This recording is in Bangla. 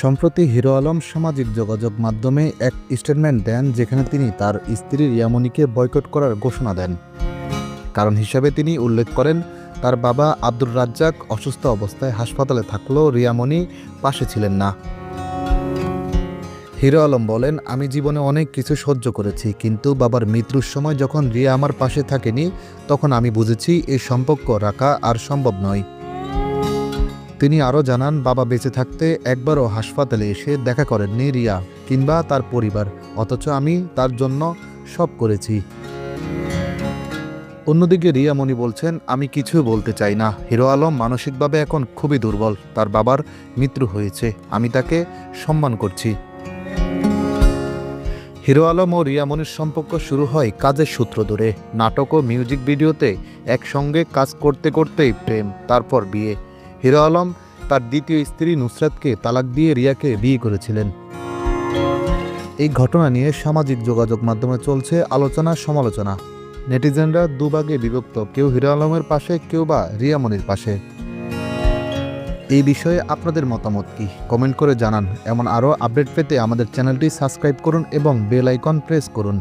সম্প্রতি হিরো আলম সামাজিক যোগাযোগ মাধ্যমে এক স্টেটমেন্ট দেন যেখানে তিনি তার স্ত্রী রিয়ামণিকে বয়কট করার ঘোষণা দেন। কারণ হিসাবে তিনি উল্লেখ করেন, তার বাবা আব্দুর রাজ্জাক অসুস্থ অবস্থায় হাসপাতালে থাকলেও রিয়ামণি পাশে ছিলেন না। হিরো আলম বলেন, আমি জীবনে অনেক কিছু সহ্য করেছি, কিন্তু বাবার মৃত্যুর সময় যখন রিয়া আমার পাশে থাকেনি, তখন আমি বুঝেছি এই সম্পর্ক রাখা আর সম্ভব নয়। তিনি আরও জানান, বাবা বেঁচে থাকতে একবারও হাসপাতালে এসে দেখা করেননি রিয়া কিংবা তার পরিবার, অথচ আমি তার জন্য সব করেছি। অন্যদিকে রিয়া মণি বলছেন, আমি কিছু বলতে চাই না। হিরো আলম মানসিকভাবে এখন খুবই দুর্বল। তার বাবার মৃত্যু হয়েছে। আমি তাকে সম্মান করছি। হিরো আলম ও রিয়ামনির সম্পর্ক শুরু হয় কাজের সূত্র ধরে। নাটক ও মিউজিক ভিডিওতে একসঙ্গে কাজ করতে করতেই প্রেম, তারপর বিয়ে। হিরো আলম তার দ্বিতীয় স্ত্রী নুসরাতকে তালাক দিয়ে রিয়াকে বিয়ে করেছিলেন। এই ঘটনা নিয়ে সামাজিক যোগাযোগ মাধ্যমে চলছে আলোচনা সমালোচনা। নেটিজেনরা দুভাগে বিভক্ত, কেউ হিরো আলমের পাশে, কেউ বা রিয়ামনির পাশে। এই বিষয়ে আপনাদের মতামত কি? কমেন্ট করে জানান। এমন আরও আপডেট পেতে আমাদের চ্যানেলটি সাবস্ক্রাইব করুন এবং বেল আইকন প্রেস করুন।